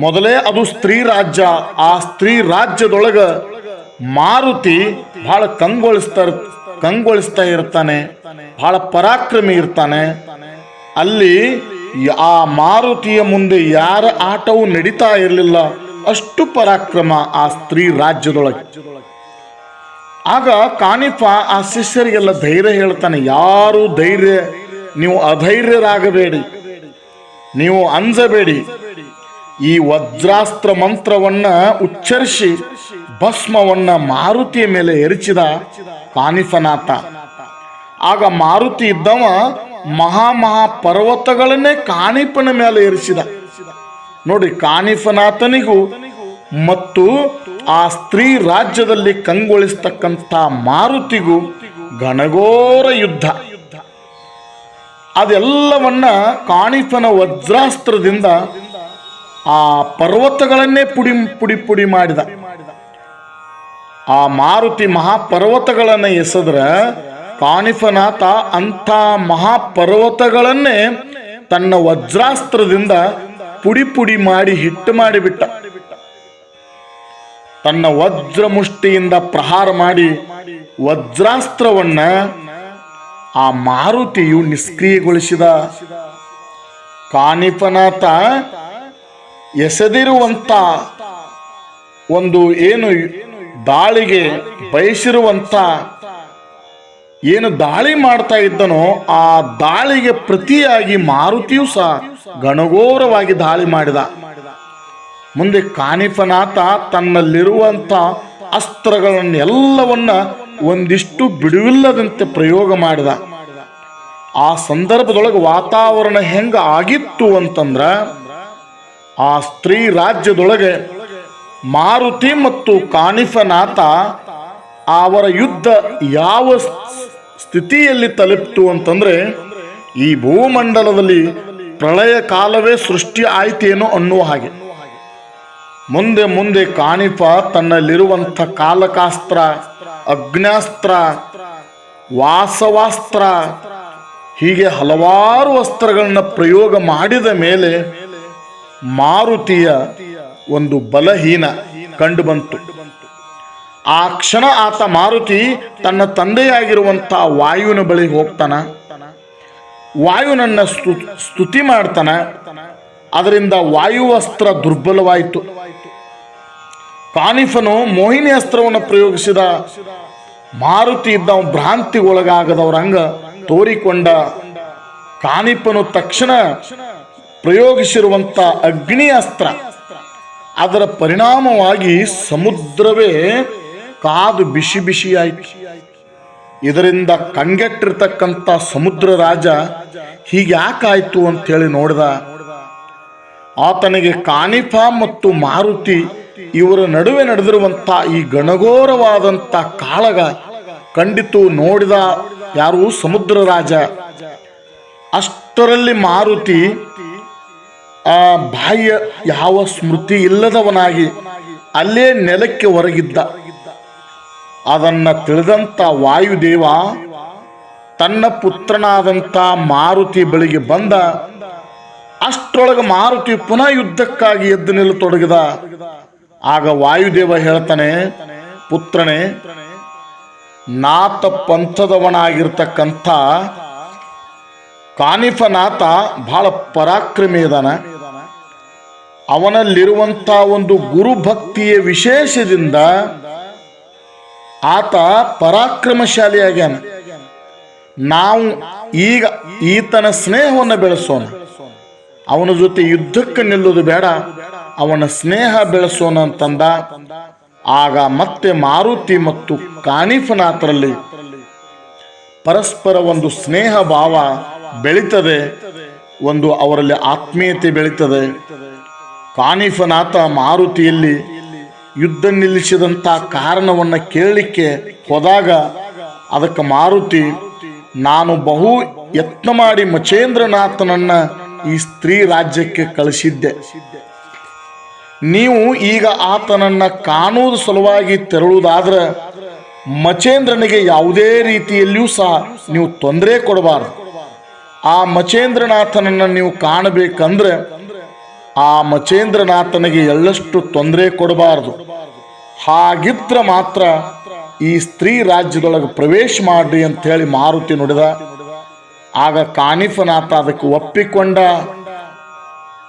Speaker 1: ಮೊದಲೇ ಅದು ಸ್ತ್ರೀ ರಾಜ್ಯ. ಆ ಸ್ತ್ರೀ ರಾಜ್ಯದೊಳಗ ಮಾರುತಿ ಬಹಳ ಕಂಗೊಳಿಸ್ತಾ ಕಂಗೊಳಿಸ್ತಾ ಇರ್ತಾನೆ ಬಹಳ ಪರಾಕ್ರಮಿ ಇರ್ತಾನೆ. ಅಲ್ಲಿ ಆ ಮಾರುತಿಯ ಮುಂದೆ ಯಾರ ಆಟವೂ ನಡೀತಾ ಇರಲಿಲ್ಲ. ಅಷ್ಟು ಪರಾಕ್ರಮ ಆ ಸ್ತ್ರೀ ರಾಜ್ಯದೊಳಗೆ. ಆಗ ಕಾನಿಫ ಆ ಶಿಷ್ಯರಿಗೆಲ್ಲ ಧೈರ್ಯ ಹೇಳ್ತಾನೆ, ಯಾರು ಧೈರ್ಯ, ನೀವು ಅಧೈರ್ಯರಾಗಬೇಡಿ. ನೀವು ಅಂಜಬೇಡಿ. ಈ ವಜ್ರಾಸ್ತ್ರ ಮಂತ್ರವನ್ನ ಉಚ್ಚರಿಸಿ ಭಸ್ಮವನ್ನ ಮಾರುತಿಯ ಮೇಲೆ ಎರಚಿದ ಕಾನಿಫನಾಥ ಆಗ ಮಾರುತಿ ಇದ್ದವ ಮಹಾ ಮಹಾ ಪರ್ವತಗಳನ್ನೇ ಕಾಣಿಪನ ಮೇಲೆ ಏರಿಸಿದ ನೋಡಿ ಕಾಣಿಫನಾಥನಿಗೂ ಮತ್ತು ಆ ಸ್ತ್ರೀ ರಾಜ್ಯದಲ್ಲಿ ಕಂಗೊಳಿಸ್ತಕ್ಕಂಥ ಮಾರುತಿಗೂ ಘನಘೋರ ಯುದ್ಧ. ಅದೆಲ್ಲವನ್ನ ಕಾಣಿಫನ ವಜ್ರಾಸ್ತ್ರದಿಂದ ಆ ಪರ್ವತಗಳನ್ನೇ ಪುಡಿ ಪುಡಿ ಪುಡಿ ಮಾಡಿದ. ಆ ಮಾರುತಿ ಮಹಾಪರ್ವತಗಳನ್ನು ಎಸೆದ್ರ ಕಾಣಿಫನಾಥ ಅಂಥ ಮಹಾಪರ್ವತಗಳನ್ನೇ ತನ್ನ ವಜ್ರಾಸ್ತ್ರದಿಂದ ಪುಡಿ ಪುಡಿ ಮಾಡಿ ಹಿಟ್ಟು ಮಾಡಿಬಿಟ್ಟ. ತನ್ನ ವಜ್ರ ಮುಷ್ಟಿಯಿಂದ ಪ್ರಹಾರ ಮಾಡಿ ವಜ್ರಾಸ್ತ್ರವನ್ನ ಆ ಮಾರುತಿಯು ನಿಷ್ಕ್ರಿಯಗೊಳಿಸಿದ. ಕಾನಿಪನಾಥ ಎಸೆದಿರುವಂತ ಒಂದು ಏನು ದಾಳಿಗೆ ಬಯಸಿರುವಂತ ಏನು ದಾಳಿ ಮಾಡ್ತಾ ಇದ್ದನೋ ಆ ದಾಳಿಗೆ ಪ್ರತಿಯಾಗಿ ಮಾರುತಿಯು ಸಹ ಗಣಘೋರವಾಗಿ ದಾಳಿ ಮಾಡಿದ. ಮುಂದೆ ಕಾನಿಫನಾಥ ತನ್ನಲ್ಲಿರುವಂತ ಅಸ್ತ್ರಗಳನ್ನೆಲ್ಲವನ್ನ ಒಂದಿಷ್ಟು ಬಿಡುವಿಲ್ಲದಂತೆ ಪ್ರಯೋಗ ಮಾಡಿದ. ಆ ಸಂದರ್ಭದೊಳಗೆ ವಾತಾವರಣ ಹೆಂಗ ಆಗಿತ್ತು ಅಂತಂದ್ರ ಆ ಸ್ತ್ರೀ ರಾಜ್ಯದೊಳಗೆ ಮಾರುತಿ ಮತ್ತು ಕಾಣಿಫನಾಥ ಅವರ ಯುದ್ಧ ಯಾವ ಸ್ಥಿತಿಯಲ್ಲಿ ತಲುಪಿತು ಅಂತಂದ್ರೆ ಈ ಭೂಮಂಡಲದಲ್ಲಿ ಪ್ರಳಯ ಕಾಲವೇ ಸೃಷ್ಟಿ ಆಯ್ತೇನೋ ಅನ್ನುವ ಹಾಗೆ. ಮುಂದೆ ಮುಂದೆ ಕಾಣಿಪ ತನ್ನಲ್ಲಿರುವಂಥ ಕಾಲಕಾಸ್ತ್ರ ಅಗ್ನಾಸ್ತ್ರ ವಾಸವಾಸ್ತ್ರ, ಹೀಗೆ ಹಲವಾರು ವಸ್ತ್ರಗಳನ್ನ ಪ್ರಯೋಗ ಮಾಡಿದ ಮೇಲೆ ಮಾರುತಿಯ ಒಂದು ಬಲಹೀನ ಕಂಡುಬಂತು. ಆ ಕ್ಷಣ ಆತ ಮಾರುತಿ ತನ್ನ ತಂದೆಯಾಗಿರುವಂಥ ವಾಯುವಿನ ಬಳಿಗೆ ಹೋಗ್ತಾನ. ವಾಯುನನ್ನ ಸ್ತು ಸ್ತುತಿ ಮಾಡ್ತಾನ. ಅದರಿಂದ ವಾಯುವಸ್ತ್ರ ದುರ್ಬಲವಾಯಿತು. ಕಾನಿಫನು ಮೋಹಿನಿ ಅಸ್ತ್ರವನ್ನು ಪ್ರಯೋಗಿಸಿದ. ಮಾರುತಿ ಇದ್ದ ಭ್ರಾಂತಿಗೊಳಗಾಗದವರಂಗ ತೋರಿಕೊಂಡ. ಕಾನಿಪನು ತಕ್ಷಣ ಪ್ರಯೋಗಿಸಿರುವಂಥ ಅಗ್ನಿ ಅಸ್ತ್ರ ಅದರ ಪರಿಣಾಮವಾಗಿ ಸಮುದ್ರವೇ ಕಾದು ಬಿಸಿ ಬಿಸಿಯಾಯಿತು. ಇದರಿಂದ ಕಂಗೆಟ್ಟಿರ್ತಕ್ಕಂಥ ಸಮುದ್ರ ರಾಜ ಹೀಗ್ಯಾಕಾಯಿತು ಯಾಕಾಯ್ತು ಅಂತೇಳಿ ನೋಡಿದ. ಆತನಿಗೆ ಕಾನಿಫ ಮತ್ತು ಮಾರುತಿ ಇವರ ನಡುವೆ ನಡೆದಿರುವಂಥ ಈ ಗಣಘೋರವಾದಂಥ ಕಾಳಗ ಕಂಡಿತು ನೋಡಿದ ಯಾರು ಸಮುದ್ರ ರಾಜ. ಅಷ್ಟರಲ್ಲಿ ಮಾರುತಿ ಆ ಬಾಹ್ಯ ಯಾವ ಸ್ಮೃತಿ ಇಲ್ಲದವನಾಗಿ ಅಲ್ಲೇ ನೆಲಕ್ಕೆ ಹೊರಗಿದ್ದ ಅದನ್ನ ತಿಳಿದಂತ ವಾಯುದೇವ ತನ್ನ ಪುತ್ರನಾದಂಥ ಮಾರುತಿ ಬಳಿಗೆ ಬಂದ. ಅಷ್ಟರೊಳಗೆ ಮಾರುತಿ ಪುನಃ ಯುದ್ಧಕ್ಕಾಗಿ ಎದ್ದು ನಿಲ್ಲತೊಡಗಿದ ಆಗ ವಾಯುದೇವ ಹೇಳ್ತಾನೆ, ಪುತ್ರನೇ ನಾಥ ಪಂಥದವನಾಗಿರ್ತಕ್ಕಂಥ ಕಾನಿಫನಾಥ ಬಹಳ ಪರಾಕ್ರಮಿ ಇದಾನ ಅವನಲ್ಲಿರುವಂಥ ಒಂದು ಗುರುಭಕ್ತಿಯ ವಿಶೇಷದಿಂದ ಆತ ಪರಾಕ್ರಮಶಾಲಿಯಾಗ್ಯಾನ ನಾವು ಈಗ ಈತನ ಸ್ನೇಹವನ್ನು ಬೆಳೆಸೋಣ. ಅವನ ಜೊತೆ ಯುದ್ಧಕ್ಕೆ ನಿಲ್ಲೋದು ಬೇಡ. ಅವನ ಸ್ನೇಹ ಬೆಳೆಸೋಣ ಅಂತಂದ. ಆಗ ಮತ್ತೆ ಮಾರುತಿ ಮತ್ತು ಕಾಣಿಫನಾಥರಲ್ಲಿ ಪರಸ್ಪರ ಒಂದು ಸ್ನೇಹ ಭಾವ ಬೆಳೀತದೆ. ಒಂದು ಅವರಲ್ಲಿ ಆತ್ಮೀಯತೆ ಬೆಳೀತದೆ. ಕಾನಿಫನಾಥ ಮಾರುತಿಯಲ್ಲಿ ಯುದ್ಧ ನಿಲ್ಲಿಸಿದಂಥ ಕಾರಣವನ್ನು ಕೇಳಲಿಕ್ಕೆ ಹೋದಾಗ ಅದಕ್ಕೆ ಮಾರುತಿ, ನಾನು ಬಹು ಯತ್ನ ಮಾಡಿ ಮಚೇಂದ್ರನಾಥನನ್ನು ಈ ಸ್ತ್ರೀ ರಾಜ್ಯಕ್ಕೆ ಕಳಿಸಿದ್ದೆ. ನೀವು ಈಗ ಆತನನ್ನ ಕಾಣುವುದು ಸಲುವಾಗಿ ತೆರಳುವುದಾದ್ರೆ ಮಚೇಂದ್ರನಿಗೆ ಯಾವುದೇ ರೀತಿಯಲ್ಲಿಯೂ ಸಹ ನೀವು ತೊಂದರೆ ಕೊಡಬಾರದು. ಆ ಮಚೇಂದ್ರನಾಥನನ್ನು ನೀವು ಕಾಣಬೇಕಂದ್ರೆ ಆ ಮಚೇಂದ್ರನಾಥನಿಗೆ ಎಳ್ಳಷ್ಟು ತೊಂದರೆ ಕೊಡಬಾರದು. ಹಾಗಿದ್ರ ಮಾತ್ರ ಈ ಸ್ತ್ರೀ ರಾಜ್ಯದೊಳಗೆ ಪ್ರವೇಶ ಮಾಡ್ರಿ ಅಂತ ಹೇಳಿ ಮಾರುತಿ ನುಡಿದ. ಆಗ ಕಾನಿಫನಾಥ ಅದಕ್ಕೆ ಒಪ್ಪಿಕೊಂಡ.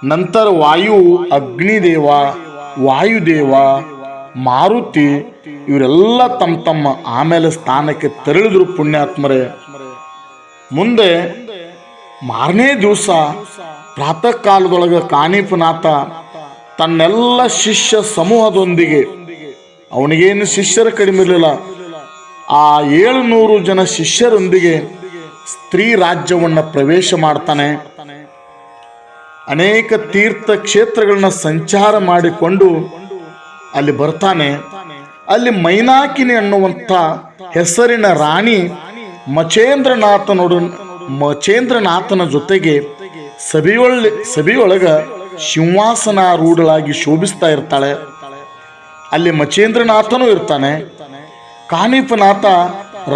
Speaker 1: ನಂತರ ವಾಯು, ಅಗ್ನಿದೇವ, ವಾಯುದೇವ, ಮಾರುತಿ, ಇವರೆಲ್ಲ ತಮ್ಮ ತಮ್ಮ ಆಮೇಲೆ ಸ್ಥಾನಕ್ಕೆ ತೆರಳಿದ್ರು ಪುಣ್ಯಾತ್ಮರೇ. ಮುಂದೆ ಮಾರನೇ ದಿವಸ ಪ್ರಾತಃ ಕಾಲದೊಳಗೆ ಕಾನಿಫನಾಥ ತನ್ನೆಲ್ಲ ಶಿಷ್ಯ ಸಮೂಹದೊಂದಿಗೆ, ಅವನಿಗೇನು ಶಿಷ್ಯರ ಕಡಿಮೆ ಇರಲಿಲ್ಲ, ಆ ಏಳುನೂರು ಜನ ಶಿಷ್ಯರೊಂದಿಗೆ ಸ್ತ್ರೀ ರಾಜ್ಯವನ್ನು ಪ್ರವೇಶ ಮಾಡ್ತಾನೆ. ಅನೇಕ ತೀರ್ಥ ಕ್ಷೇತ್ರಗಳನ್ನ ಸಂಚಾರ ಮಾಡಿಕೊಂಡು ಅಲ್ಲಿ ಬರ್ತಾನೆ. ಅಲ್ಲಿ ಮೈನಾಕಿನಿ ಅನ್ನುವಂಥ ಹೆಸರಿನ ರಾಣಿ ಮಚೇಂದ್ರನಾಥನೊಡ ಮಚೇಂದ್ರನಾಥನ ಜೊತೆಗೆ ಸಭೆಯೊಳ್ಳೆ ಸಭೆಯೊಳಗ ಸಿಂಹಾಸನಾರೂಢಳಾಗಿ ಶೋಭಿಸ್ತಾ ಇರ್ತಾಳೆ. ಅಲ್ಲಿ ಮಚೇಂದ್ರನಾಥನೂ ಇರ್ತಾನೆ. ಕಾನಿಫನಾಥ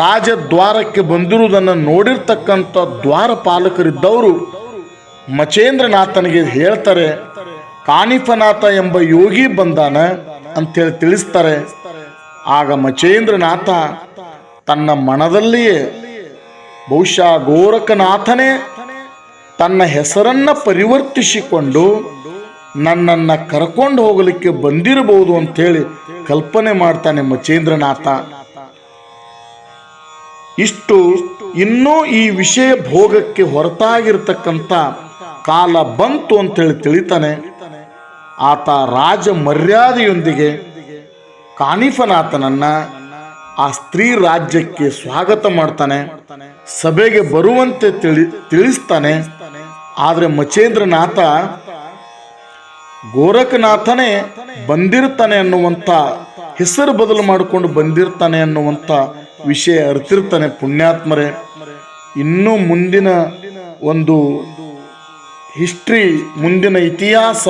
Speaker 1: ರಾಜದ್ವಾರಕ್ಕೆ ಬಂದಿರುವುದನ್ನು ನೋಡಿರ್ತಕ್ಕಂಥ ದ್ವಾರಪಾಲಕರಿದ್ದವರು ಮಚೇಂದ್ರನಾಥನಿಗೆ ಹೇಳ್ತಾರೆ, ಕಾನಿಫನಾಥ ಎಂಬ ಯೋಗಿ ಬಂದಾನ? ಅಂತೇಳಿ ತಿಳಿಸ್ತಾರೆ. ಆಗ ಮಚೇಂದ್ರನಾಥ ತನ್ನ ಮನದಲ್ಲಿಯೇ, ಬಹುಶಃ ಗೋರಖನಾಥನೇ ತನ್ನ ಹೆಸರನ್ನ ಪರಿವರ್ತಿಸಿಕೊಂಡು ನನ್ನನ್ನ ಕರ್ಕೊಂಡು ಹೋಗಲಿಕ್ಕೆ ಬಂದಿರಬಹುದು ಅಂತೇಳಿ ಕಲ್ಪನೆ ಮಾಡ್ತಾನೆ ಮಚೇಂದ್ರನಾಥ. ಇಷ್ಟು ಇನ್ನೂ ಈ ವಿಷಯ ಭೋಗಕ್ಕೆ ಹೊರತಾಗಿರ್ತಕ್ಕಂಥ ಕಾಲ ಬಂತು ಅಂತೇಳಿ ತಿಳಿತಾನೆ. ಆತ ರಾಜ ಮರ್ಯಾದೆಯೊಂದಿಗೆ ಕಾನಿಫನಾಥನನ್ನ ಆ ಸ್ತ್ರೀ ರಾಜ್ಯಕ್ಕೆ ಸ್ವಾಗತ ಮಾಡ್ತಾನೆ. ಸಭೆಗೆ ಬರುವಂತೆ ತಿಳಿ, ತಿಳಿಸ್ತಾನೆ. ಆದರೆ ಮಚೇಂದ್ರನಾಥ ಗೋರಖನಾಥನೇ ಬಂದಿರ್ತಾನೆ ಅನ್ನುವಂಥ ಹೆಸರು ಬದಲು ಮಾಡಿಕೊಂಡು ಬಂದಿರ್ತಾನೆ ಅನ್ನುವಂಥ ವಿಷಯ ಅರ್ತಿರ್ತಾನೆ ಪುಣ್ಯಾತ್ಮರೇ. ಇನ್ನೂ ಮುಂದಿನ ಒಂದು ಹಿಸ್ಟ್ರಿ, ಮುಂದಿನ ಇತಿಹಾಸ,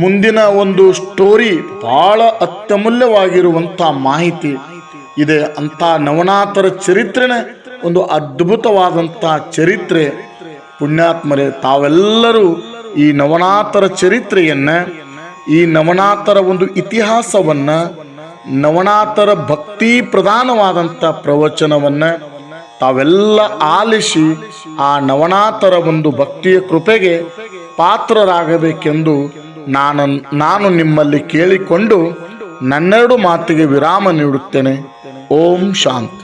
Speaker 1: ಮುಂದಿನ ಒಂದು ಸ್ಟೋರಿ ಬಹಳ ಅತ್ಯಮೂಲ್ಯವಾಗಿರುವಂಥ ಮಾಹಿತಿ ಇದೆ. ಅಂಥ ನವನಾಥರ ಚರಿತ್ರೆನೇ ಒಂದು ಅದ್ಭುತವಾದಂಥ ಚರಿತ್ರೆ ಪುಣ್ಯಾತ್ಮರೇ, ತಾವೆಲ್ಲರೂ ಈ ನವನಾಥರ ಚರಿತ್ರೆಯನ್ನ, ಈ ನವನಾಥರ ಒಂದು ಇತಿಹಾಸವನ್ನ ನವನಾಥರ ಭಕ್ತಿ ಪ್ರಧಾನವಾದಂಥ ಪ್ರವಚನವನ್ನ ತಾವೆಲ್ಲ ಆಲಿಸಿ ಆ ನವನಾಥರ ಒಂದು ಭಕ್ತಿಯ ಕೃಪೆಗೆ ಪಾತ್ರರಾಗಬೇಕೆಂದು ನಾನು ನಾನು ನಿಮ್ಮಲ್ಲಿ ಕೇಳಿಕೊಂಡು ನನ್ನೆರಡು ಮಾತಿಗೆ ವಿರಾಮ ನೀಡುತ್ತೇನೆ. ಓಂ ಶಾಂತಿ.